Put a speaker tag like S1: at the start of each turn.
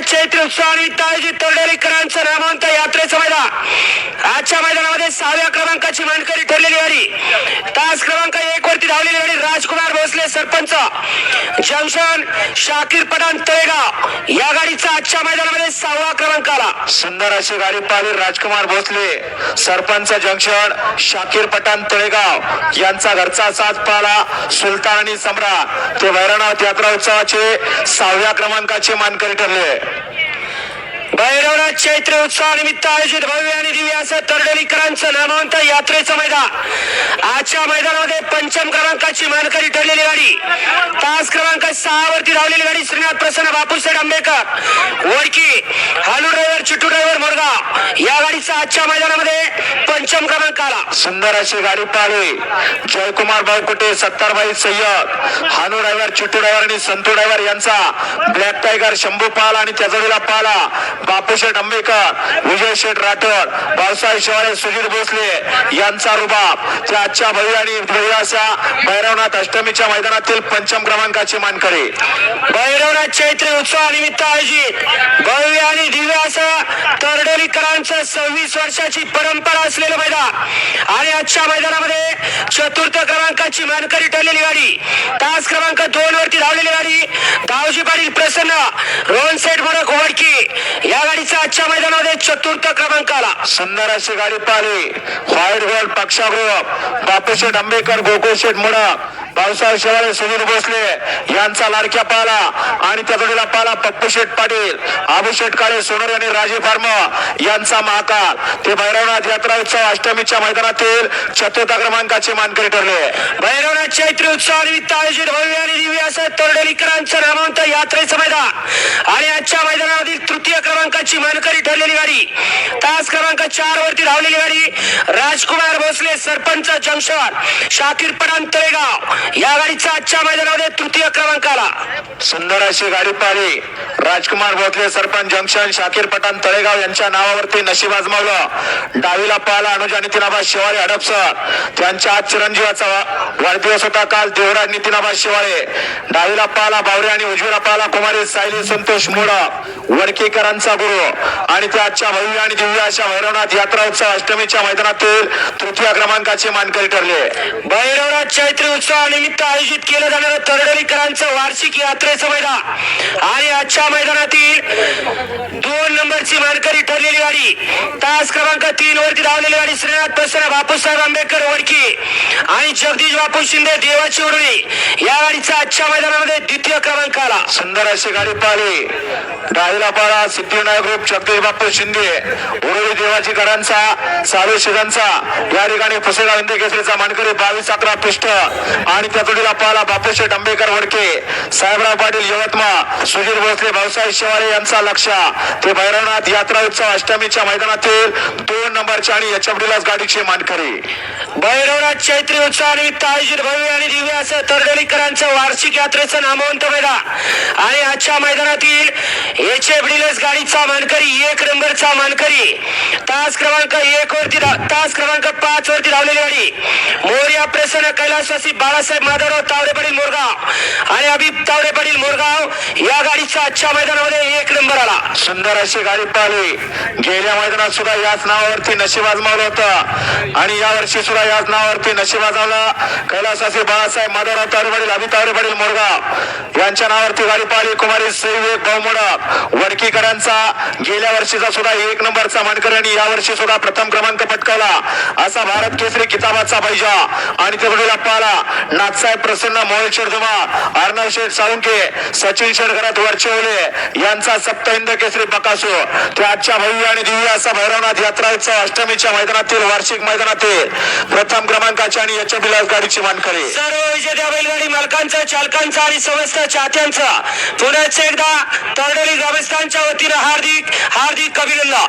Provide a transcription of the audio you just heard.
S1: चैत्र उत्सव आणि ताळजी तर्डेलीकरांचं नामांत यात्रेचं मैदान. आजच्या मैदानामध्ये सहाव्या क्रमांकाची मानकरी ठरलेली होती तास क्रमांक वरती धावलेली गाडी राजकुमार भोसले सरपंच जंक्शन शाकीर पठाण तळेगाव. या गाडीचा आजच्या मैदानामध्ये सहावा क्रमांक आला.
S2: सुंदर अशी गाडी पाहिली राजकुमार भोसले. सरपंच जंक्शन शाकीर पठाण तळेगाव. यांचा घरचा साथ पाहिला सुलतान आणि सम्राट. ते भैरवनाथ यात्रा उत्सवाचे सहाव्या क्रमांकाचे मानकरी ठरले.
S1: भैरवनाथ चैत्र उत्सवानिमित्त आयोजित भव्य आणि दिव्य असं तरडोलीकरांचं नामांत यात्रेचं मैदान. आजच्या मैदानामध्ये पंचम क्रमांकाची मानकरी ठरलेली गाडी. तास क्रमांक सहा वरती धावलेली गाडी श्रीनाथ प्रसन्न बापूसाहेब आंबेकर वडकी हालू ड्रायव्हर चिट्टू ड्रायव्हर मोरगाव. या गाडीचा आजच्या मैदानामध्ये पंचम क्रमांक आला
S2: सुंदर अशी गाडी पाहिली जयकुमार भाऊकुटे सत्तारबाई सय्यद हानू ड्रायव्हर चिट्टू ड्रायव्हर आणि संतू ड्रायव्हर यांचा ब्लॅक टायगर शंभू पाला आणि त्याजोडीला पाला. बापूशेठ आंबेकर विजय शेठ राठोड बाळसाहेब शिवाय सुधीर भोसले यांचा रुबाब. त्या आजच्या भव्य आणि भव्य भैरवनाथ अष्टमीच्या मैदानातील पंचम क्रमांकाची मानकरी.
S1: भैरवनाथ चैत्री उत्सवानिमित्त आयोजित भव्य आणि दिव्य असं तरडोलीकरांचं सव्वीस वर्षाची परंपरा असलेलं मैदान. आणि आजच्या मैदानामध्ये चतुर्थ क्रमांकाची मानकरी ठरलेली गाडी. तास क्रमांक दोन वरती धावलेली गाडी. दावजी पाटील प्रसन्न रोहन सेठ मोडक ओळखी या गाडीचा आजच्या मैदानामध्ये चतुर्थ क्रमांक आला.
S2: सुंदर अशी गाडी पाहिली. व्हाईट गोल्ड पक्षागृह. बापूशेठ आंबेकर गोकुळ शेठ मुडक. भाऊसाहेब शेवाळे सुनील भोसले यांचा लाडक्या पाला आणि त्या जोडीला पाला पप्पूशेठ पाटील अभिषेक काळे सोनर आणि राजे फार्म यांचा महाकाल. ते भैरवनाथ यात्रा उत्सव अष्टमीच्या मैदानातील चतुर्थ क्रमांकाचे मानकरी ठरले.
S1: भैरवनाथ चैत्र उत्सवानिमित्त आयोजित भव्य आणि दिव्य असं तरडोलीकरांचं नामांत यात्रेचं मैदान. आणि आजच्या मैदानामधील तृतीय क्रमांकाची मानकरी ठरलेली गाडी. तास क्रमांक चार वरती धावलेली गाडी. राजकुमार भोसले सरपंच जंक्शन शाकीर पडान तळेगाव. या गाडीचा आजच्या मैदानामध्ये तृतीय क्रमांक आला
S2: सुंदर अशी गाडी पाहिली. राजकुमार भोसले सरपंच जंक्शन शाकीर पठाण तळेगाव यांच्या नावावरती नशीब आजमावलं. डावीला पाहिला अनुज आणि नितिनाबा शिवाळे हडपसर. त्यांच्या आज चिरंजीवाचा वाढदिवस होता काल देवराज नितीनाबा शिवाळे. डावीला पाहिला बावरे आणि उजवीला पाहिला कुमारी सायली संतोष मोडक वडकेकरांचा गुरु. आणि त्या आजच्या भव्य आणि दिव्य अशा भैरवनाथ यात्रा उत्सव अष्टमीच्या मैदानातील तृतीय क्रमांकाचे मानकरी ठरले.
S1: भैरवनाथ चैत्र निमित्त आयोजित केलं जाणारं तरडोलीकरांचं वार्षिक यात्रेचं मैदान आणि आजच्या मैदानातील दोन नंबरची मानकरी ठरलेली गाडी तास क्रमांक तीन वरती धावलेली गाडी श्रीनाथ प्रसन्न बापूसाहेब आंबेडकर वडकी आणि जगदीश बापू शिंदे देवाची उडवी. या गाडीचा आजच्या मैदानामध्ये द्वितीय क्रमांक आला
S2: सुंदर अशी गाडी पाहिली डावीला पाळा सिद्धिविनायक ग्रुप जगदीश बापू शिंदे. उरुळी देवाची घरांचा चालू शिगांचा या ठिकाणी पुसेगाव हिंदी केसरीचा मानकरी बावीस अकरा पृष्ठ. आणि त्या जोडीला पाहिला बापूशेठ आंबेकर वडके. साहेबराव पाटील यवतमाळ. सुधीर भोसले भाऊसाहेब शिवाळे यांचा लक्ष. ते भैरवनाथ यात्रा उत्सव अष्टमीच्या मैदानातील दोन नंबरच्या आणि एच गाडीचे मानकरी.
S1: भैरवनाथ चैत्री उत्सव आणि आयोजित भव्य आणि दिव्य असं तरडलीकरांचं वार्षिक यात्रेचं नामवंत मैदान. आणि आजच्या मैदानातील एच एफ डिलर्स गाडीचा मानकरी एक नंबरचा मानकरी. तास क्रमांक एक वरती तास क्रमांक पाच वरती धावलेली गाडी. मोर्या प्रसन्न कैलासवासी बाळासाहेब माधवराव तावडे पाटील मोरगाव आणि अभिप तावडे पाटील मोरगाव या गाडीचा आजच्या मैदानामध्ये एक नंबर आला.
S2: सुंदर अशी गाडी पाहिली गेल्या मैदानात सुद्धा याच नावावरती नशीब आजमावलं होतं. आणि या वर्षी सुद्धा याच नावावरती नशीब आजमावला. कैलासाचे बाळासाहेब माधवराव तावरेपाटील अभि तावरेपाटील मोरगाव यांच्या नावावरती गाडी पाहिली कुमारी सैवेक बहुमोडक वडकीकरांचा. गेल्या वर्षीचा सुद्धा एक नंबरचा मानकरी. आणि या वर्षी सुद्धा प्रथम क्रमांक पटकावला. असा भारत केसरी किताबाचा पाहिजा आणि त्या पाहिला नाथसाहेब प्रसन्न मोहित शेठ धुमा अर्णव शेठ साळुंके सचिन शेठ घरात वरचेवले यांचा सप्त केसरी बकासो ते आजच्या भव्य आणि दिव्य असा भैरवनाथ यात्रा उत्सव अष्टमीच्या मैदानातील वार्षिक मैदानातील प्रथम क्रमांकाची आणि याच्या बिलास गाडीची मानकरी.
S1: सर्व विजेत्या बैलगाडी मालकांचा चालकांचा आणि समस्त चाहत्यांचा पुन्हा एकदा तरडोली ग्रामस्थांच्या वतीनं हार्दिक हार्दिक अभिनंदन.